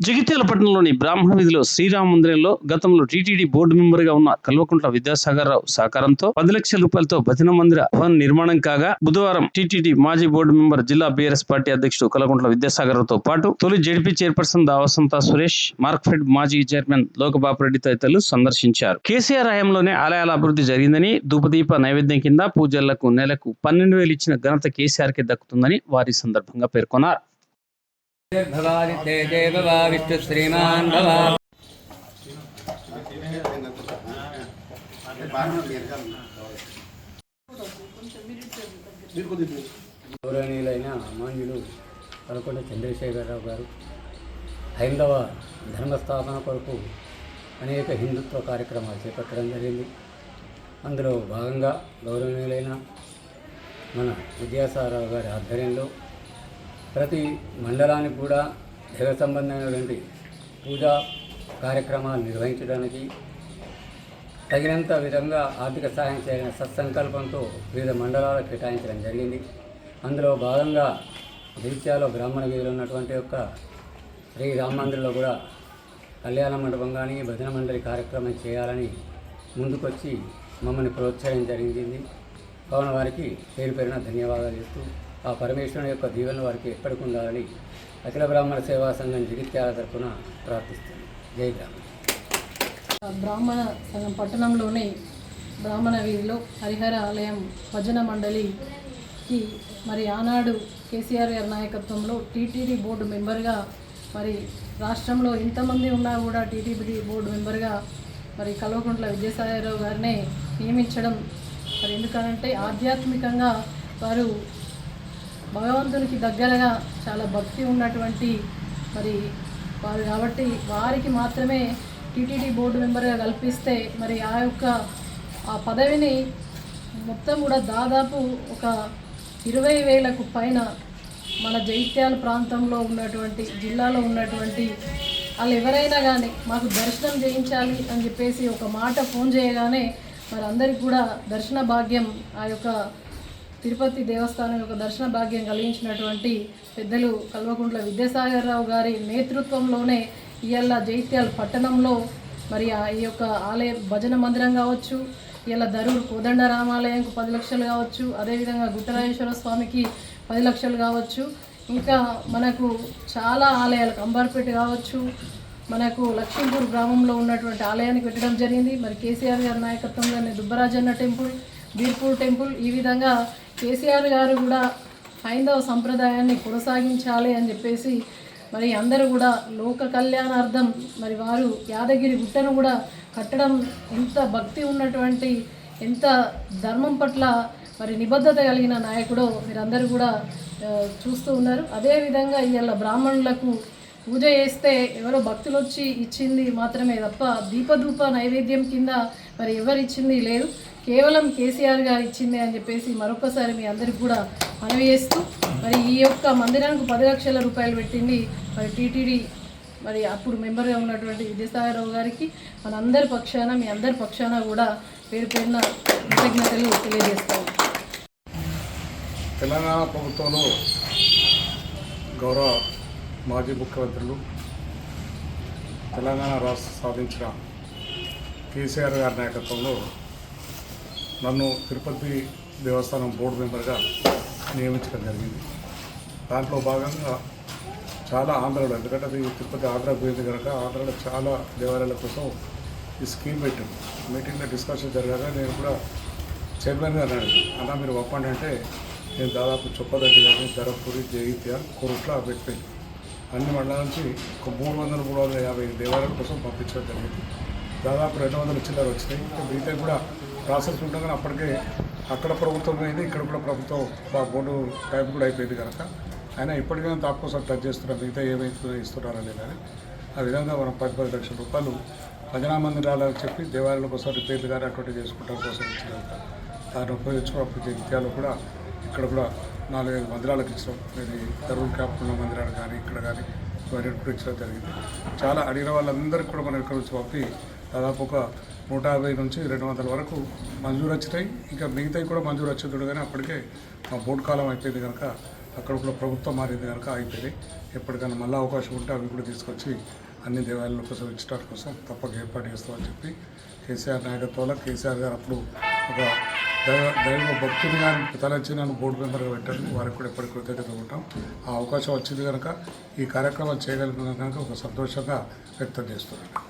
జగిత్యాల పట్టణంలోని బ్రాహ్మణ వీధిలో శ్రీరామ మందిరంలో గతంలో టీటీడీ బోర్డు మెంబర్గా ఉన్న కల్వకుంట్ల విద్యాసాగర్ రావు సహకారంతో పది లక్షల రూపాయలతో భజన మందిర భవన్ నిర్మాణం కాగా బుధవారం టీటీడీ మాజీ బోర్డు మెంబర్ జిల్లా బీఆర్ఎస్ పార్టీ అధ్యక్షుడు కల్వకుంట్ల విద్యాసాగర్ రావుతో పాటు తొలి జడ్పీ చైర్పర్సన్ దావసంత సురేష్ మార్క్ఫెడ్ మాజీ చైర్మన్ లోకబాబు రెడ్డి తదితరులు సందర్శించారు. కేసీఆర్ హయాంలోనే ఆలయాల అభివృద్ధి జరిగిందని ధూపదీప నైవేద్యం కింద పూజలకు నెలకు పన్నెండు వేలు ఇచ్చిన ఘనత కేసీఆర్కి దక్కుతుందని వారి సందర్భంగా పేర్కొన్నారు. భవాదిత్యే దేవ వా విష్ణు శ్రీమాన్ భవ గౌరవనీయులైన అమాన్యులు కలకొండ చంద్రశేఖరరావు గారు హైందవ ధర్మస్థాపన కొరకు అనేక హిందుత్వ కార్యక్రమాలు చేపట్టడం జరిగింది. అందులో భాగంగా గౌరవనీయులైన మన విద్యాసారావు గారి ఆధ్వర్యంలో ప్రతి మండలానికి కూడా దైవ సంబంధమైనటువంటి పూజా కార్యక్రమాలు నిర్వహించడానికి తగినంత విధంగా ఆర్థిక సహాయం చేయాలనే సత్సంకల్పంతో వివిధ మండలాలు కేటాయించడం జరిగింది. అందులో భాగంగా జగిత్యాలో బ్రాహ్మణ వీధిలో ఉన్నటువంటి యొక్క శ్రీ రామ మందిర్లో కూడా కళ్యాణ మండపం కానీ భజన మండలి కార్యక్రమం చేయాలని ముందుకొచ్చి మమ్మల్ని ప్రోత్సహించడం జరిగింది. కావున వారికి పేరు పేరున ధన్యవాదాలు చేస్తూ ఆ పరమేశ్వరుని యొక్క దీవెన వారికి ఎప్పటికి ఉండాలని అఖిల బ్రాహ్మణ సేవా సంఘం జగిత్యాల తరఫున ప్రార్థిస్తుంది. జై బ్రాహ్మణ. బ్రాహ్మణ సంఘం పట్టణంలోని బ్రాహ్మణ వీధిలో హరిహర ఆలయం భజన మండలికి మరి ఆనాడు కేసీఆర్ గారి నాయకత్వంలో టీటీడీ బోర్డు మెంబర్గా మరి రాష్ట్రంలో ఎంతమంది ఉన్నా కూడా టీటీడీ బోర్డు మెంబర్గా మరి కల్వకుంట్ల విజయసాయిరావు గారిని నియమించడం మరి ఎందుకనంటే ఆధ్యాత్మికంగా వారు భగవంతునికి దగ్గరగా చాలా భక్తి ఉన్నటువంటి మరి వారు కాబట్టి వారికి మాత్రమే టీటీడీ బోర్డు మెంబర్గా కల్పిస్తే మరి ఆ యొక్క ఆ పదవిని మొత్తం కూడా దాదాపు ఒక ఇరవై వేలకు పైన మన జైత్యాల ప్రాంతంలో ఉన్నటువంటి జిల్లాలో ఉన్నటువంటి వాళ్ళు ఎవరైనా కానీ మాకు దర్శనం చేయించాలి అని చెప్పేసి ఒక మాట ఫోన్ చేయగానే మరి అందరికి కూడా దర్శన భాగ్యం ఆ యొక్క తిరుపతి దేవస్థానం యొక్క దర్శన భాగ్యం కలిగించినటువంటి పెద్దలు కల్వకుంట్ల విద్యాసాగర్ రావు గారి నేతృత్వంలోనే ఇవాళ జైత్యాల పట్టణంలో మరి ఈ యొక్క ఆలయ భజన మందిరం కావచ్చు ఇలా దరూరు కోదండ రామాలయంకు పది లక్షలు కావచ్చు అదేవిధంగా గుట్టరాజేశ్వర స్వామికి పది లక్షలు కావచ్చు. ఇంకా మనకు చాలా ఆలయాలు అంబర్పేట కావచ్చు మనకు లక్ష్మీపూర్ గ్రామంలో ఉన్నటువంటి ఆలయానికి పెట్టడం జరిగింది. మరి కేసీఆర్ గారి నాయకత్వంలోనే దుబ్బరాజన్న టెంపుల్ బీర్పూర్ టెంపుల్ ఈ విధంగా కేసీఆర్ గారు కూడా హైందవ సంప్రదాయాన్ని కొనసాగించాలి అని చెప్పేసి మరి అందరూ కూడా లోక కళ్యాణార్థం మరి వారు యాదగిరి గుట్టను కూడా కట్టడం ఎంత భక్తి ఉన్నటువంటి ఎంత ధర్మం పట్ల మరి నిబద్ధత కలిగిన నాయకుడో మీరందరూ కూడా చూస్తూ ఉన్నారు. అదేవిధంగా ఇవాళ బ్రాహ్మణులకు పూజ చేస్తే ఎవరో భక్తులు వచ్చి ఇచ్చింది మాత్రమే తప్ప దీపధూప నైవేద్యం కింద మరి ఎవరు ఇచ్చింది లేదు. కేవలం కేసీఆర్ గారు ఇచ్చింది అని చెప్పేసి మరొకసారి మీ అందరికి కూడా మనవి చేస్తూ మరి ఈ యొక్క మందిరానికి పది లక్షల రూపాయలు పెట్టింది మరి టీటీడీ మరి అప్పుడు మెంబర్గా ఉన్నటువంటి విద్యాసాగరరావు గారికి మన అందరి పక్షాన మీ అందరి పక్షాన కూడా పేరు పేరున కృతజ్ఞతలు తెలియజేస్తాము. తెలంగాణ ప్రభుత్వంలో గౌరవ మాజీ ముఖ్యమంత్రులు తెలంగాణ రాష్ట్ర సాధించిన కేసీఆర్ గారి నాయకత్వంలో నన్ను తిరుపతి దేవస్థానం బోర్డు మెంబర్గా నియమించడం జరిగింది. దాంట్లో భాగంగా చాలా ఆంధ్రలో ఎందుకంటే అది తిరుపతి ఆంధ్ర పోయింది కనుక ఆంధ్రలో చాలా దేవాలయాల కోసం ఈ స్కీమ్ పెట్టాం మీటింగ్లో డిస్కషన్ జరగగా నేను కూడా చైర్మన్గా అన్నాను అన్న మీరు ఒప్పండి అంటే నేను దాదాపు చొప్పదడ్డి కానీ ధరపూరి జగిత్యాల కొరుట్ల పెట్టింది అన్ని మండలాల నుంచి ఒక మూడు వందల మూడు వందల యాభై దేవాలయాల కోసం పంపించడం జరిగింది. దాదాపు రెండు వందల చిల్లర వచ్చినాయి. ఇంకా మిగతా కూడా ప్రాసెస్ ఉండగానే అప్పటికే అక్కడ ప్రభుత్వం అయింది ఇక్కడ కూడా ప్రభుత్వం మా బోర్డు టైం కూడా అయిపోయింది కనుక. అయినా ఇప్పటికైనా తాపు టచ్ చేస్తున్నారు మిగతా ఏమైతే ఇస్తున్నారని కానీ ఆ విధంగా మనం పది పది లక్షల రూపాయలు భజనా మందిరాలని చెప్పి దేవాలయాల కోసం రిపేర్లు కానీ అటువంటి చేసుకోవడం కోసం ఇచ్చినంత. దాన్ని ఉపయోగించుకుని అప్పుడు కూడా ఇక్కడ కూడా నాలుగైదు మందిరాలకు ఇచ్చాం. ఇది తరుణ్ క్యాంప్ ఉన్న మందిరాలు కానీ ఇక్కడ కానీ ఇవన్నీ కూడా ఇచ్చడం జరిగింది. చాలా అడిగిన వాళ్ళందరికీ కూడా మనం ఇక్కడ నుంచి పంపి దాదాపు ఒక నూట యాభై నుంచి రెండు వందల వరకు మంజూరు వచ్చినాయి ఇంకా మిగతాయి కూడా మంజూరు వచ్చేది కానీ అప్పటికే మా బోర్డు కాలం అయిపోయింది కనుక అక్కడ కూడా ప్రభుత్వం మారింది కనుక అయిపోయింది. ఎప్పటికైనా మళ్ళీ అవకాశం ఉంటే అవి కూడా తీసుకొచ్చి అన్ని దేవాలయాల కోసం ఇచ్చడం కోసం తప్పక ఏర్పాటు చేస్తామని చెప్పి కేసీఆర్ నాయకత్వంలో కేసీఆర్ గారు అప్పుడు ఒక దైవ దైవ భక్తుని కానీ తలచి నన్ను బోర్డు మెంబర్గా పెట్టారు వారికి కూడా ఎప్పటికీ కృతజ్ఞత ఉంటాం. ఆ అవకాశం వచ్చింది కనుక ఈ కార్యక్రమాలు చేయగలిగిన కనుక ఒక సంతోషంగా వ్యక్తం చేస్తున్నాను.